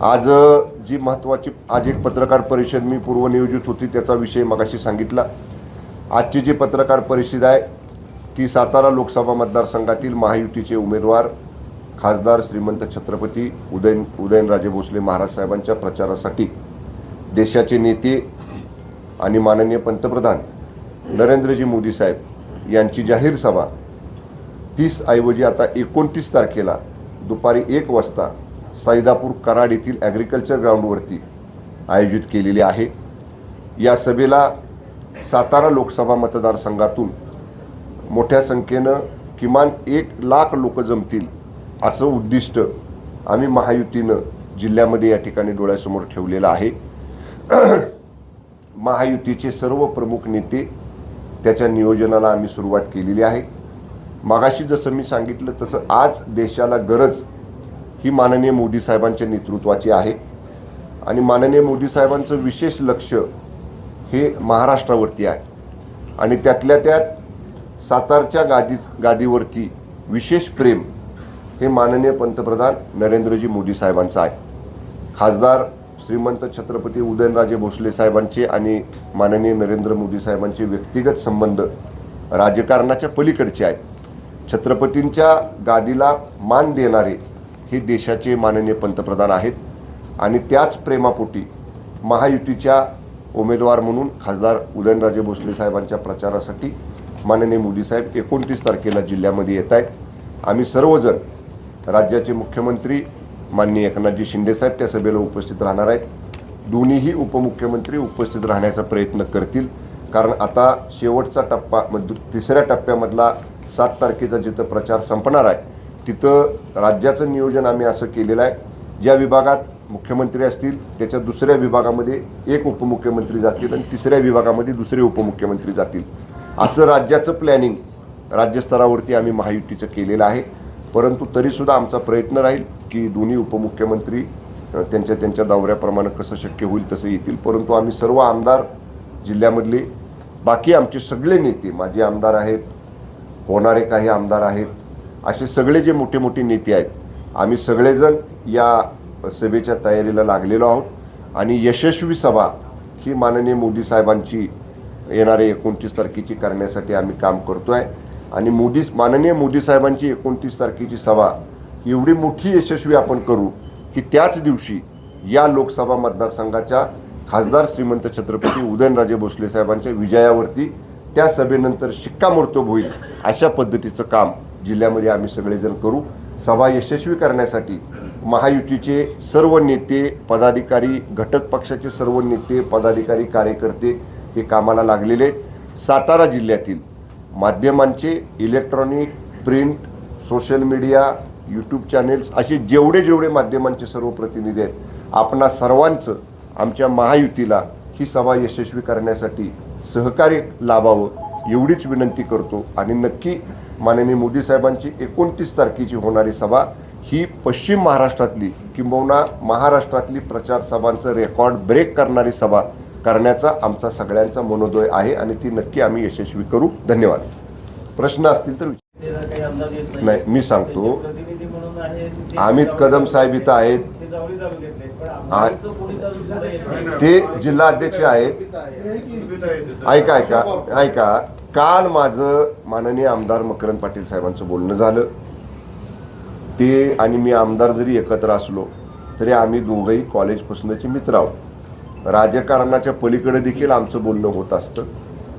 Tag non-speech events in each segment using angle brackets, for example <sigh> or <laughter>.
आज जी महत्त्वाची आज एक पत्रकार परिषद मी पूर्वनियोजित होती त्याचा विषय मगाशी सांगितला. आजची जी पत्रकार परिषद आहे ती सातारा लोकसभा मतदारसंघातील महायुतीचे उमेदवार खासदार श्रीमंत छत्रपती उदयन उदयनराजे भोसले महाराज साहेबांच्या प्रचारासाठी देशाचे नेते आणि माननीय पंतप्रधान नरेंद्रजी मोदी साहेब यांची जाहीर सभा तीस ऐवजी आता एकोणतीस तारखेला दुपारी एक वाजता सैदापूर कराड येथील ॲग्रिकल्चर ग्राउंडवरती आयोजित केलेली आहे. या सभेला सातारा लोकसभा मतदारसंघातून मोठ्या संख्येनं किमान एक लाख लोक जमतील असं उद्दिष्ट आम्ही महायुतीनं जिल्ह्यामध्ये या ठिकाणी डोळ्यासमोर ठेवलेलं आहे. <clears throat> महायुतीचे सर्व प्रमुख नेते त्याच्या नियोजनाला आम्ही सुरुवात केलेली आहे. मागाशी जसं मी सांगितलं तसं आज देशाला गरज ही माननीय मोदी साहेबांच्या नेतृत्वाची आहे. आणि माननीय मोदी साहेबांचं विशेष लक्ष हे महाराष्ट्रावरती आहे. आणि त्यातल्या त्यात सातारच्या गादी गादीवरती विशेष प्रेम हे माननीय पंतप्रधान नरेंद्रजी मोदी साहेबांचं आहे. खासदार श्रीमंत छत्रपती उदयनराजे भोसले साहेबांचे आणि माननीय नरेंद्र मोदी साहेबांचे व्यक्तिगत संबंध राजकारणाच्या पलीकडचे आहेत. छत्रपतींच्या गादीला मान देणारे हे देशाचे माननीय पंतप्रधान आहेत. आणि त्याच प्रेमापोटी महायुतीच्या उमेदवार म्हणून खासदार उदयनराजे भोसले साहेबांच्या प्रचारासाठी माननीय मोदी साहेब एकोणतीस तारखेला जिल्ह्यामध्ये येत आहेत. आम्ही सर्वजण राज्याचे मुख्यमंत्री माननीय एकनाथजी शिंदेसाहेब त्या सभेला उपस्थित राहणार आहेत. दोन्हीही उपमुख्यमंत्री उपस्थित राहण्याचा प्रयत्न करतील. कारण आता शेवटचा टप्पा मग तिसऱ्या टप्प्यामधला सात तारखेचा जिथं प्रचार संपणार आहे तिथं राज्याचं नियोजन आम्ही असं केलेलं आहे. ज्या विभागात मुख्यमंत्री असतील त्याच्या दुसऱ्या विभागामध्ये एक उपमुख्यमंत्री जातील आणि तिसऱ्या विभागामध्ये दुसरे उपमुख्यमंत्री जातील. असं राज्याचं प्लॅनिंग राज्यस्तरावरती आम्ही महायुतीचं केलेलं आहे. परंतु तरीसुद्धा आमचा प्रयत्न राहील की दोन्ही उपमुख्यमंत्री त्यांच्या त्यांच्या दौऱ्याप्रमाणे कसं शक्य होईल तसं येतील. परंतु आम्ही सर्व आमदार जिल्ह्यामधले बाकी आमचे सगळे नेते माझे आमदार आहेत होणारे काही आमदार आहेत असे सगळे जे मोठे मोठे नेते आहेत आम्ही सगळेजण या सभेच्या तयारीला लागलेलो आहोत. आणि यशस्वी सभा ही माननीय मोदी साहेबांची येणारे एकोणतीस तारखेची करण्यासाठी आम्ही काम करतो आहे आणि मोदी माननीय मोदी साहेबांची एकोणतीस तारखेची सभा एवढी मोठी यशस्वी आपण करू की त्याच दिवशी या लोकसभा मतदारसंघाच्या खासदार श्रीमंत छत्रपती उदयनराजे भोसले साहेबांच्या विजयावरती त्या सभेनंतर शिक्कामोर्तब होईल अशा पद्धतीचं काम जिल्ह्यामध्ये आम्ही सगळेजण करू. सभा यशस्वी करण्यासाठी महायुतीचे सर्व नेते पदाधिकारी घटक पक्षाचे सर्व नेते पदाधिकारी कार्यकर्ते हे कामाला लागलेले आहेत. सातारा जिल्ह्यातील माध्यमांचे electronic print social media YouTube channels असे जेवढे जेवढे माध्यमांचे सर्व प्रतिनिधी आहेत आपणा सर्वांचं आमच्या महायुतीला ही सभा यशस्वी करण्यासाठी सहकार्य लाभावं एवढीच विनंती करतो. आणि नक्की माननीय मोदी साहेबांची एकोणतीस तारखेची होणारी सभा ही पश्चिम महाराष्ट्रातली किंबहुना महाराष्ट्रातली प्रचार सभांचं रेकॉर्ड ब्रेक करणारी सभा करण्याचा आमचा सगळ्यांचा मनोदय आहे आणि ती नक्की आम्ही यशस्वी करू. धन्यवाद. प्रश्न असतील तर नाही. मी सांगतो. त्यांचे अमित कदम साहेब इथं आहेत. ते जिल्हा अध्यक्ष आहेत. ऐका ऐका ऐका. काल माझं माननीय आमदार मकरंद पाटील साहेबांचं बोलणं झालं. ते आणि मी आमदार जरी एकत्र असलो तरी आम्ही दोघंही कॉलेजपासूनचे मित्र आहोत. राजकारणाच्या पलीकडे देखील आमचं बोलणं होत असतं.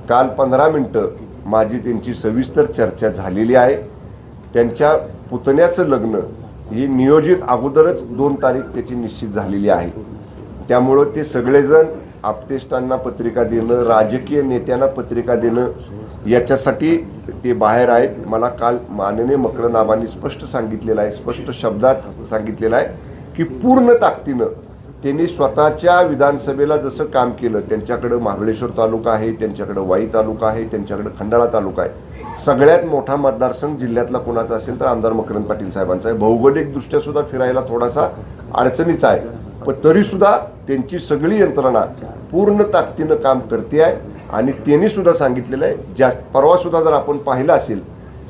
काल पंधरा मिनटं माझी त्यांची सविस्तर चर्चा झालेली आहे. त्यांच्या पुतण्याचं लग्न ही नियोजित अगोदरच दोन तारीख त्याची निश्चित झालेली आहे. त्यामुळं ते सगळेजण आपतेष्टांना पत्रिका देणं राजकीय नेत्यांना पत्रिका देणं याच्यासाठी ते बाहेर आहेत. मला काल माननीय मकरनाबांनी स्पष्ट सांगितलेलं आहे स्पष्ट शब्दात सांगितलेलं आहे की पूर्ण ताकदीनं त्यांनी स्वतःच्या विधानसभेला जसं काम केलं त्यांच्याकडं महाबळेश्वर तालुका आहे त्यांच्याकडं वाई तालुका आहे त्यांच्याकडं खंडाळा तालुका आहे. सगळ्यात मोठा मतदारसंघ जिल्ह्यातला कोणाचा असेल तर आमदार मकरंद पाटील साहेबांचा आहे. भौगोलिकदृष्ट्या सुद्धा फिरायला थोडासा अडचणीचा आहे. पण तरीसुद्धा त्यांची सगळी यंत्रणा पूर्ण ताकदीनं काम करते आहे. आणि त्यांनी सुद्धा सांगितलेलं आहे ज्या परवा सुद्धा जर आपण पाहिलं असेल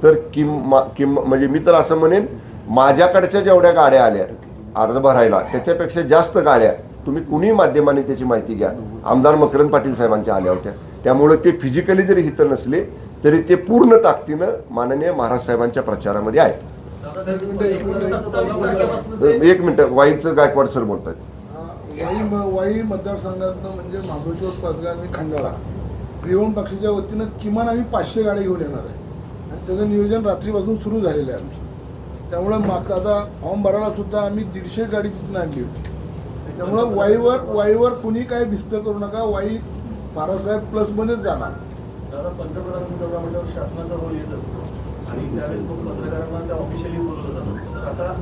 तर किम किम म्हणजे मी तर असं म्हणेन माझ्याकडच्या जेवढ्या गाड्या आल्या अर्ज भरायला त्याच्यापेक्षा जास्त गाड्या तुम्ही कुणी माध्यमाने त्याची माहिती घ्या. आमदार मकरंद पाटील साहेबांच्या आल्या होत्या. त्यामुळे ते फिजिकली जरी इथं नसले तरी ते पूर्ण ताकदीनं माननीय महाराज साहेबांच्या प्रचारामध्ये आहेत. एक मिनिट वाईचं गायकवाड सर बोलतात वाई वाई मतदारसंघातनं म्हणजे महाबळेश्वर पाचगा आणि खंडाळा. त्रिभुवन पक्षाच्या वतीनं किमान आम्ही पाचशे गाड्या घेऊन येणार आहे. आणि त्याचं नियोजन रात्रीपासून सुरू झालेलं आहे आमचं. त्यामुळं मागचा आता फॉर्म भरायला सुद्धा आम्ही दीडशे गाडी तिथून आणली होती. त्यामुळं वाईवर वाईवर कुणी काय भिस्त करू नका. वाई बारासाहेब प्लसमध्येच जाणार. पंतप्रधान दौरा शासनाचा रोल येत असतो. आणि त्यावेळेस मग पत्रकारांना ऑफिशियली बोलवलं जात असतं. तर आता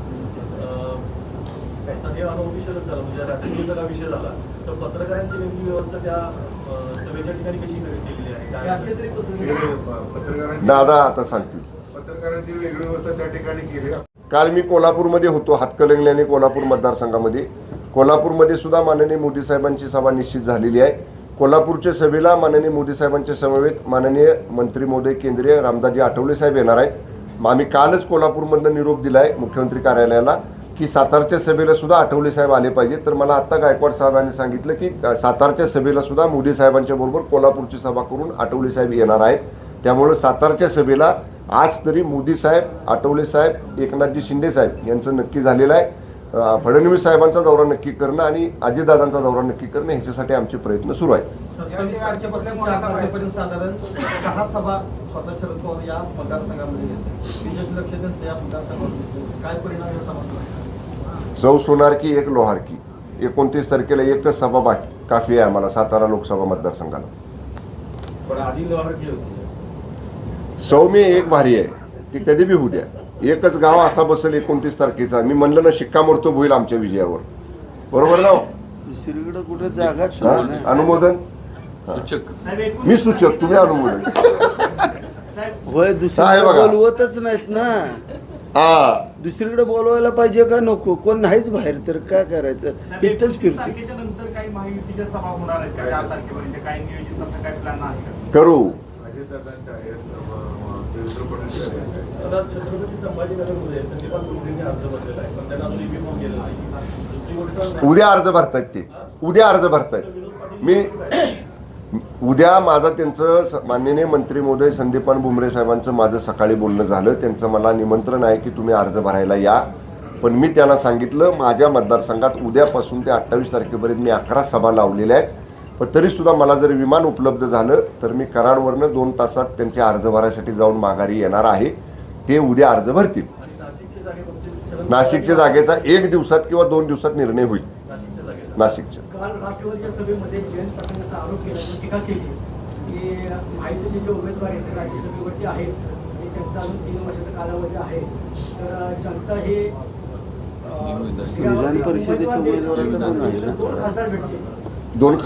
हे अनऑफिशियलच झालं म्हणजे राजकीय सगळा विषय झाला तर पत्रकारांची नेमकी व्यवस्था त्या सभेच्या ठिकाणी कशी केलेली आहे? पत्रकारांची दादा आता सांगतील. पत्रकारांची वेगळी व्यवस्था त्या ठिकाणी केली. काल मी कोल्हापूरमध्ये होतो हातकलंगले आणि कोल्हापूर मतदारसंघामध्ये. कोल्हापूरमध्ये सुद्धा माननीय मोदी साहेबांची सभा निश्चित झालेली आहे. कोल्हापूरच्या सभेला माननीय मोदी साहेबांच्या समवेत माननीय मंत्री महोदय केंद्रीय रामदासजी आठवले साहेब येणार आहेत. आम्ही कालच कोल्हापूरमधनं निरोप दिला आहे मुख्यमंत्री कार्यालयाला. की सातारच्या सभेला सुद्धा आठवले साहेब आले पाहिजे. तर मला आत्ता गायकवाड साहेबांनी सांगितलं की सातारच्या सभेला सुद्धा मोदी साहेबांच्या बरोबर कोल्हापूरची सभा करून आठवले साहेब येणार आहेत. त्यामुळं सातारच्या सभेला आज तरी मोदी साहेब आठवले साहेब एकनाथजी शिंदे साहेब यांचं नक्की झालेलं आहे. फडणवीस साहेबांचा दौरा नक्की करणं आणि अजितदादांचा दौरा नक्की करणं ह्याच्यासाठी आमचे प्रयत्न सुरू आहेत. सौ सोनार की एक लोहार की. एकोणतीस तारखेला एकच सभा बाकी. काफी आहे आम्हाला सातारा लोकसभा मतदारसंघाला. पण आधी लोहार जी होती. सौम्य एक भारी आहे. ती कधी बी होऊ द्या. एकच गाव असा बसेल एकोणतीस तारखेचा. मी म्हणलं ना शिक्कामोर्तब होईल आमच्या विजयावर. बरोबर ना हो? दुसरीकडे कुठे ना. अनुमोदन? मी सूचक तुम्ही अनुमोदन. <laughs> साहेब, होय बघा. बोलवतच नाहीत ना. हा. दुसरीकडे बोलवायला पाहिजे का नको? कोण नाहीच बाहेर तर काय करायचं? इथंच 29 फिरते. करू. उद्या अर्ज भरतायत ते. उद्या अर्ज भरतायत. मी उद्या माझं त्यांचं स- माननीय मंत्री महोदय संदीपान भुमरे साहेबांचं माझं सकाळी बोलणं झालं. त्यांचं मला निमंत्रण आहे की तुम्ही अर्ज भरायला या. पण मी त्यांना सांगितलं माझ्या मतदारसंघात उद्यापासून ते अठ्ठावीस तारखेपर्यंत मी अकरा सभा लावलेल्या आहेत. पण तरीसुद्धा मला जर विमान उपलब्ध झालं तर मी कराडवरनं दोन तासात त्यांचे अर्ज भरायसाठी जाऊन माघारी येणार आहे. ते उद्या अर्ज भरतील. नाशिकच्या जागेचा एक दिवसात किंवा दोन दिवसात निर्णय होईल. नाशिकच्या. काल राष्ट्रवादीच्या सभेमध्ये जयंत पाटील असा आरोप केला किंवा टीका केली की माहितीचे जे उमेदवार आहेत ते राज्यसभेवरती आहेत आणि त्यांचा अजून तीन वर्षाचा कालावधी आहे. तर जनता हे विधान परिषदेच्या उमेदवाराचं. दोन खासदार भेटतील. दोन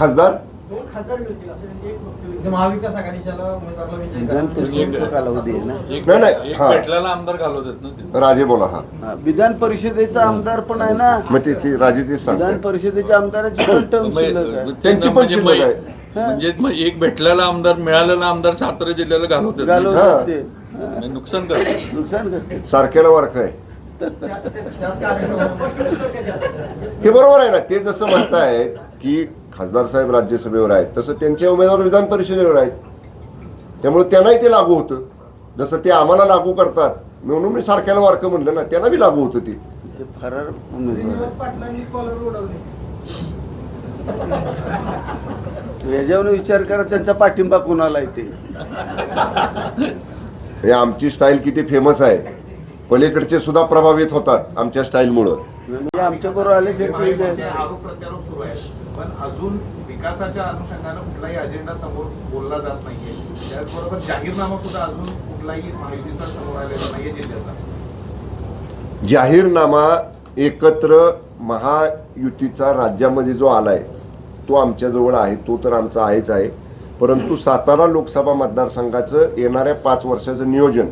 खासदार दोन खासदार मिळतील असं त्यांचे एक वक्तव्य केलं. महाविकास आघाडीच्याला उमेदवाराला विजय विधान करा. परिषदेचा कालावधी आहे ना? एक नाही, नाही, एक हा. भेटलेला आमदार घालवतात ना ते. राजे बोला हा. हा, विधान परिषदेचा आमदार पण आहे ना? मग ते ती राजे तेच विधान परिषदेच्या आमदाराची पण टर्म मग- शिल्लक आहे. मग त्यांची पण म्हणजे शिल्लक मग- आहे. म्हणजे मग एक भेटलेला आमदार मिळालेला आमदार सातारा जिल्ह्याला घालवतात ना. घालवतात ते. म्हणजे नुकसान करतात. नुकसान करते सारख्याला वर्क आहे. त्या- त्याच कार्यक्रमामध्ये. हे बरोबर आहे ना ते जसं म्हणतायत की खासदार साहेब राज्यसभेवर आहेत तसं त्यांचे उमेदवार विधान परिषदेवर आहेत. त्यामुळे त्यांनाही ते लागू होतं. जसं ते आम्हाला लागू करतात. म्हणून मी सारख्याला वारकं म्हणलं ना त्यांना बी लागू होतं ते. ते फरार उमेदवार आहेत. पाटलांनी कॉलर उडवले. याच्यावर विचार करा त्यांचा पाठिंबा कोणाला येते हे आमची स्टाईल किती फेमस आहे. पलीकडचे सुद्धा प्रभावित होतात आमच्या स्टाईलमुळं म्हणजे आमच्या बरोबर आले ते ठीक महायुतीचे आहे आरोप प्रत्यारोप सुरू आहेत पण अजून विकासाच्या अनुषंगानं कुठलाही अजेंडा समोर बोलला जात नाहीये. त्याचबरोबर जाहीरनामा सुद्धा अजून कुठलाही महायुतीचा समोर आलेला नाहीये जिल्ह्याचा. जाहीरनामा एकत्र महायुतीचा राज्यामध्ये जो आलाय तो आमच्याजवळ आहे तो तर आमचा आहेच आहे. परंतु सातारा लोकसभा मतदारसंघाचं येणाऱ्या पाच वर्षाचं नियोजन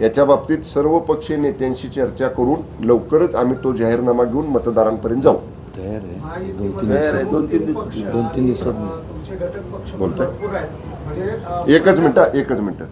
याच्या बाबतीत सर्व पक्षीय नेत्यांशी चर्चा करून लवकरच आम्ही तो जाहीरनामा घेऊन मतदारांपर्यंत जाऊ. तयार आहे. दोन तीन दिवसात दोन तीन दिवसात. तुमचे घटक पक्ष बोलताय? भरपूर आहेत. म्हणजे अं, एकच मिनिट एकच मिनिट.